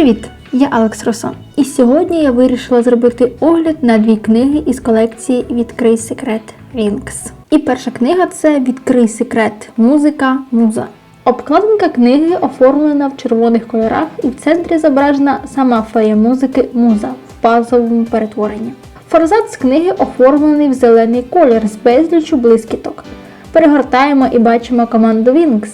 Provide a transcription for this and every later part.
Привіт! Я Алекс Росо. І сьогодні я вирішила зробити огляд на дві книги із колекції Відкрий секрет Вінкс. І перша книга це Відкрий секрет музика муза. Обкладинка книги оформлена в червоних кольорах, і в центрі зображена сама фея музики муза в базовому перетворенні. Форзац книги оформлений в зелений колір з безліччю блискіток. Перегортаємо і бачимо команду Вінкс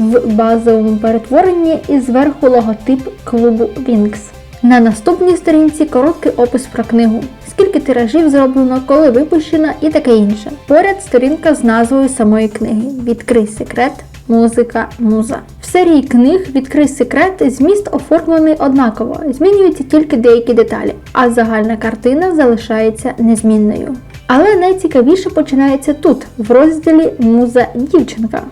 в базовому перетворенні і зверху логотип клубу Вінкс. На наступній сторінці короткий опис про книгу, скільки тиражів зроблено, коли випущена і таке інше. Поряд сторінка з назвою самої книги Відкрий секрет, музика, муза. В серії книг Відкрий секрет зміст оформлений однаково, змінюються тільки деякі деталі, а загальна картина залишається незмінною. Але найцікавіше починається тут, в розділі Муза дівчинка.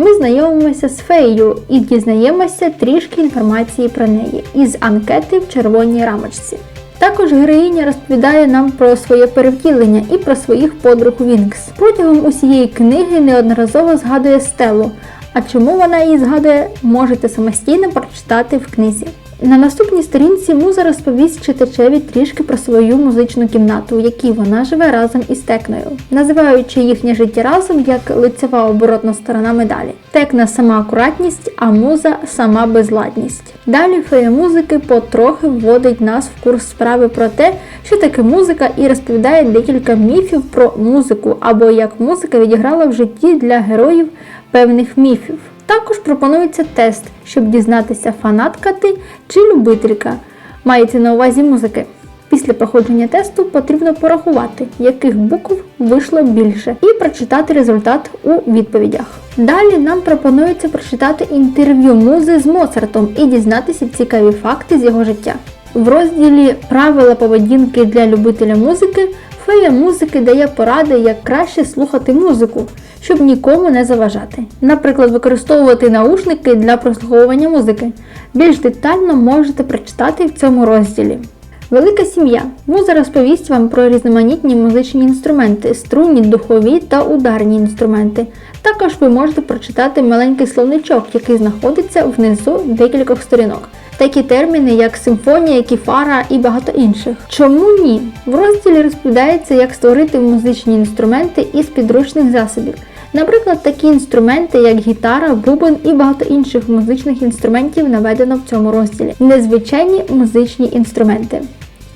Ми знайомимося з феєю і дізнаємося трішки інформації про неї із анкети в червоній рамочці. Також героїня розповідає нам про своє перевтілення і про своїх подруг Вінкс. Протягом усієї книги неодноразово згадує Стелу. А чому вона її згадує, можете самостійно прочитати в книзі. На наступній сторінці муза розповість читачеві трішки про свою музичну кімнату, в якій вона живе разом із Текною, називаючи їхнє життя разом як лицева оборотна сторона медалі. Текна сама акуратність, а муза сама безладність. Далі фея музики потрохи вводить нас в курс справи про те, що таке музика, і розповідає декілька міфів про музику, або як музика відіграла в житті для героїв певних міфів. Також пропонується тест, щоб дізнатися, фанатка ти чи любителька. Мається на увазі музики. Після проходження тесту потрібно порахувати, яких букв вийшло більше, і прочитати результат у відповідях. Далі нам пропонується прочитати інтерв'ю музи з Моцартом і дізнатися цікаві факти з його життя. В розділі Правила поведінки для любителя музики фея музики дає поради, як краще слухати музику, щоб нікому не заважати. Наприклад, використовувати наушники для прослуховування музики. Більш детально можете прочитати в цьому розділі. Велика сім'я. Муза розповість вам про різноманітні музичні інструменти, струнні, духові та ударні інструменти. Також ви можете прочитати маленький словничок, який знаходиться внизу декількох сторінок. Такі терміни, як симфонія, кіфара і багато інших. Чому ні? В розділі розповідається, як створити музичні інструменти із підручних засобів. Наприклад, такі інструменти, як гітара, бубен і багато інших музичних інструментів наведено в цьому розділі. Незвичайні музичні інструменти.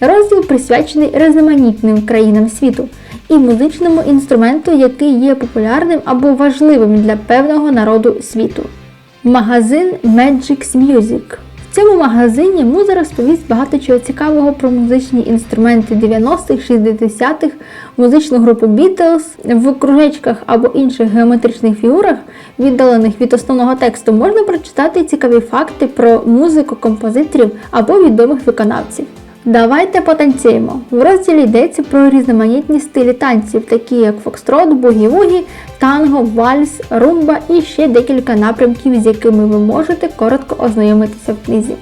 Розділ присвячений різноманітним країнам світу і музичному інструменту, який є популярним або важливим для певного народу світу. Магазин Magix Music. Цьому магазині муза розповість багато чого цікавого про музичні інструменти 90-х, 60-х, музичну групу Beatles в кружечках або інших геометричних фігурах, віддалених від основного тексту, можна прочитати цікаві факти про музику композиторів або відомих виконавців. Давайте потанцюємо. В розділі йдеться про різноманітні стилі танців, такі як фокстрот, бугі-вугі, танго, вальс, румба і ще декілька напрямків, з якими ви можете коротко ознайомитися в книзі.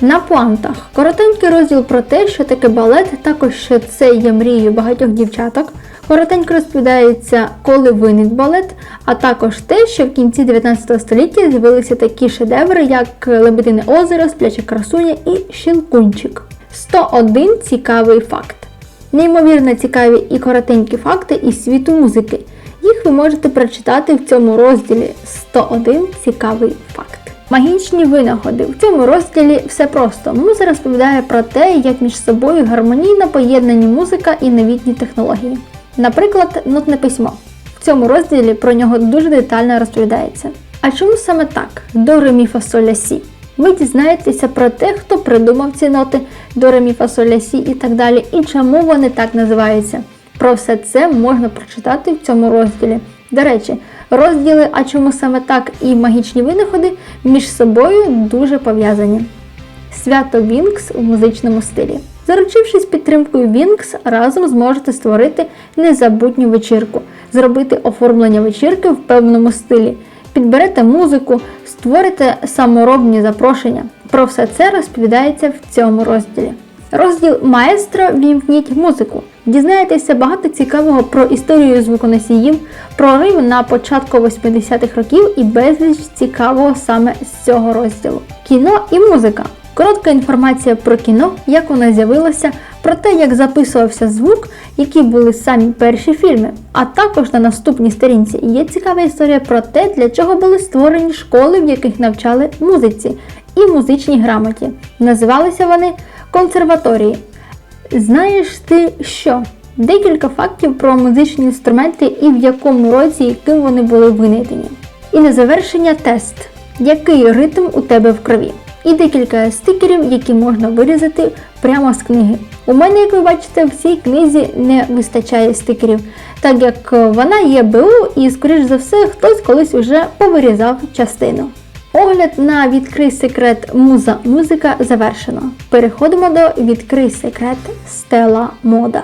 На пуантах коротенький розділ про те, що таке балет, також що це є мрією багатьох дівчаток. Коротенько розповідається, коли виник балет, а також те, що в кінці 19 століття з'явилися такі шедеври, як Лебедине озеро, Спляча красуня і Щелкунчик. 101 цікавий факт. Неймовірно цікаві і коротенькі факти із світу музики. Їх ви можете прочитати в цьому розділі 101 цікавий факт. Магічні винаходи. В цьому розділі все просто. Муза розповідає про те, як між собою гармонійно поєднані музика і новітні технології. Наприклад, нотне письмо. В цьому розділі про нього дуже детально розповідається. А чому саме так? До ре, мі, фа, соль, ля, сі? Ви дізнаєтеся про те, хто придумав ці ноти до ре, мі, фа, соль, ля, сі і так далі, і чому вони так називаються. Про все це можна прочитати в цьому розділі. До речі, розділи, а чому саме так і магічні винаходи між собою дуже пов'язані. Свято Вінкс у музичному стилі. Заручившись підтримкою Вінкс, разом зможете створити незабутню вечірку, зробити оформлення вечірки в певному стилі, підберете музику, створите саморобні запрошення. Про все це розповідається в цьому розділі. Розділ Маестро вімкніть музику. Дізнаєтеся багато цікавого про історію звуконосіїв, про Рим на початку 80-х років і безліч цікавого саме з цього розділу. Кіно і музика. Коротка інформація про кіно, як воно з'явилося, про те, як записувався звук, які були самі перші фільми. А також на наступній сторінці є цікава історія про те, для чого були створені школи, в яких навчали музиці і музичній грамоті. Називалися вони консерваторії. Знаєш ти що? Декілька фактів про музичні інструменти і в якому році і ким вони були винайдені. І на завершення тест. Який ритм у тебе в крові? І декілька стикерів, які можна вирізати прямо з книги. У мене, як ви бачите, в цій книзі не вистачає стикерів, так як вона є БУ і, скоріш за все, хтось колись вже повирізав частину. Огляд на відкрий секрет муза музика завершено. Переходимо до відкрий секрет Стела Мода.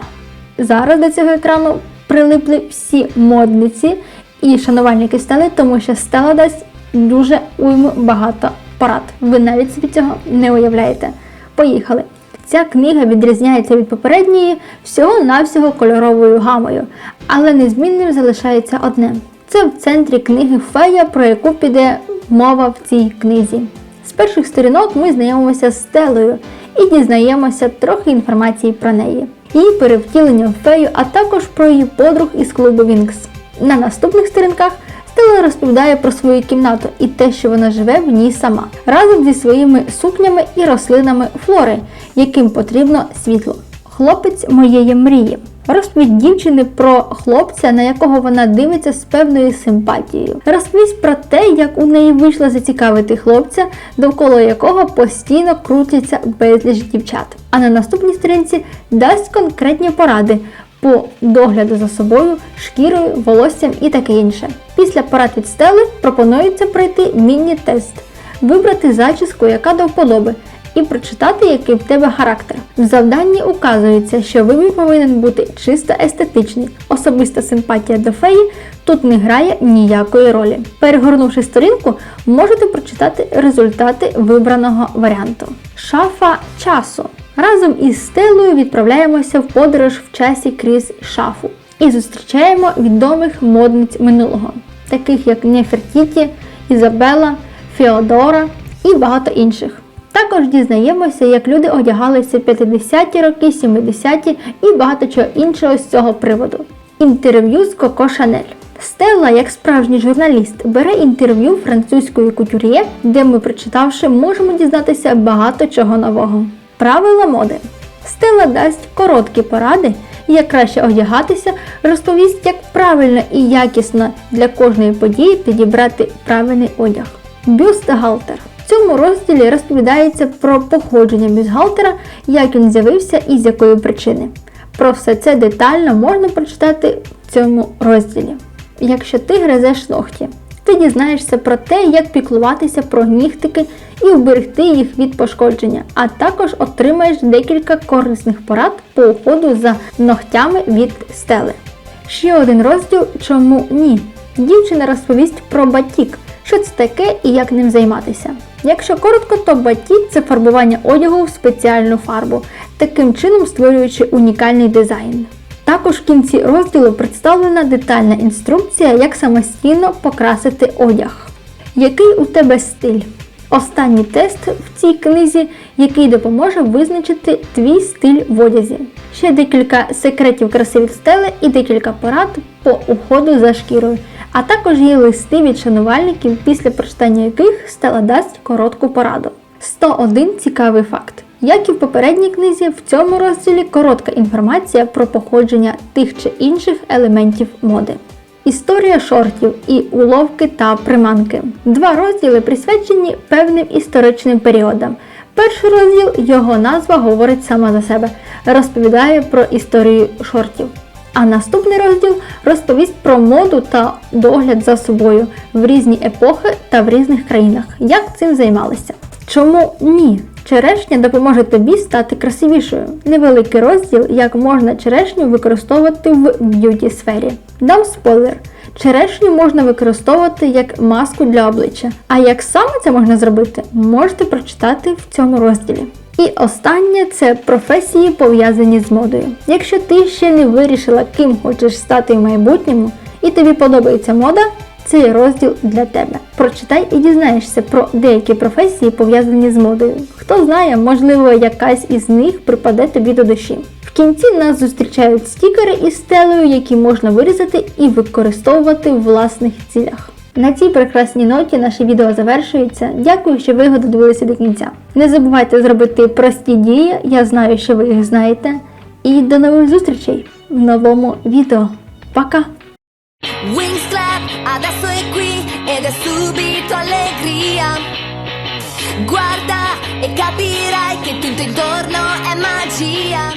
Зараз до цього екрану прилипли всі модниці і шанувальники стели, тому що стела дасть дуже уйму багато порад. Ви навіть собі цього не уявляєте. Поїхали! Ця книга відрізняється від попередньої всього-навсього кольоровою гамою, але незмінним залишається одне. Це в центрі книги фея, про яку піде мова в цій книзі. З перших сторінок ми знайомимося з Стелою і дізнаємося трохи інформації про неї, її перевтілення в фею, а також про її подруг із клубу Вінкс. На наступних сторінках Стелла розповідає про свою кімнату і те, що вона живе в ній сама, разом зі своїми сукнями і рослинами флори, яким потрібно світло. Хлопець моєї мрії. Розповідь дівчини про хлопця, на якого вона дивиться з певною симпатією. Розповість про те, як у неї вийшло зацікавити хлопця, довкола якого постійно крутяться безліч дівчат. А на наступній сторінці дасть конкретні поради по догляду за собою, шкірою, волоссям і таке інше. Після порад від стели пропонується пройти міні-тест, вибрати зачіску, яка до вподоби, і прочитати, який в тебе характер. В завданні указується, що вибір повинен бути чисто естетичний. Особиста симпатія до феї тут не грає ніякої ролі. Перегорнувши сторінку, можете прочитати результати вибраного варіанту. Шафа часу. Разом із Стелою відправляємося в подорож в часі крізь шафу і зустрічаємо відомих модниць минулого, таких як Нефертіті, Ізабела, Феодора і багато інших. Також дізнаємося, як люди одягалися в 50-ті роки, 70-ті і багато чого іншого з цього приводу. Інтерв'ю з Коко Шанель. Стелла, як справжній журналіст, бере інтерв'ю французької кутюр'є, де ми, прочитавши, можемо дізнатися багато чого нового. Правила моди. Стелла дасть короткі поради, як краще одягатися, розповість, як правильно і якісно для кожної події підібрати правильний одяг. Бюстгальтер. В цьому розділі розповідається про походження бюстгальтера, як він з'явився і з якої причини. Про все це детально можна прочитати в цьому розділі. Якщо ти гризеш ногті, ти дізнаєшся про те, як піклуватися про нігтики і вберегти їх від пошкодження, а також отримаєш декілька корисних порад по уходу за ногтями від стели. Ще один розділ Чому ні? Дівчина розповість про батік, що це таке і як ним займатися. Якщо коротко, то батік це фарбування одягу в спеціальну фарбу, таким чином створюючи унікальний дизайн. Також в кінці розділу представлена детальна інструкція, як самостійно покрасити одяг. Який у тебе стиль? Останній тест в цій книзі, який допоможе визначити твій стиль в одязі. Ще декілька секретів краси стели і декілька порад по уходу за шкірою. А також є листи від шанувальників, після прочитання яких стела дасть коротку пораду. 101 цікавий факт. Як і в попередній книзі, в цьому розділі коротка інформація про походження тих чи інших елементів моди. Історія шортів і уловки та приманки. Два розділи присвячені певним історичним періодам. Перший розділ його назва говорить сама за себе, розповідає про історію шортів. А наступний розділ розповість про моду та догляд за собою в різні епохи та в різних країнах, як цим займалися. Чому ні? Черешня допоможе тобі стати красивішою. Невеликий розділ, як можна черешню використовувати в б'юті сфері. Дам спойлер. Черешню можна використовувати як маску для обличчя. А як саме це можна зробити, можете прочитати в цьому розділі. І останнє це професії пов'язані з модою. Якщо ти ще не вирішила, ким хочеш стати в майбутньому, і тобі подобається мода, Цей розділ для тебе. Прочитай і дізнаєшся про деякі професії, пов'язані з модою. Хто знає, можливо, якась із них припаде тобі до душі. В кінці нас зустрічають стікери із стелею, які можна вирізати і використовувати в власних цілях. На цій прекрасній ноті наше відео завершується. Дякую, що ви його додивилися до кінця. Не забувайте зробити прості дії, я знаю, що ви їх знаєте. І до нових зустрічей в новому відео. Пока! Adesso è qui ed è subito allegria. Guarda e capirai che tutto intorno è magia.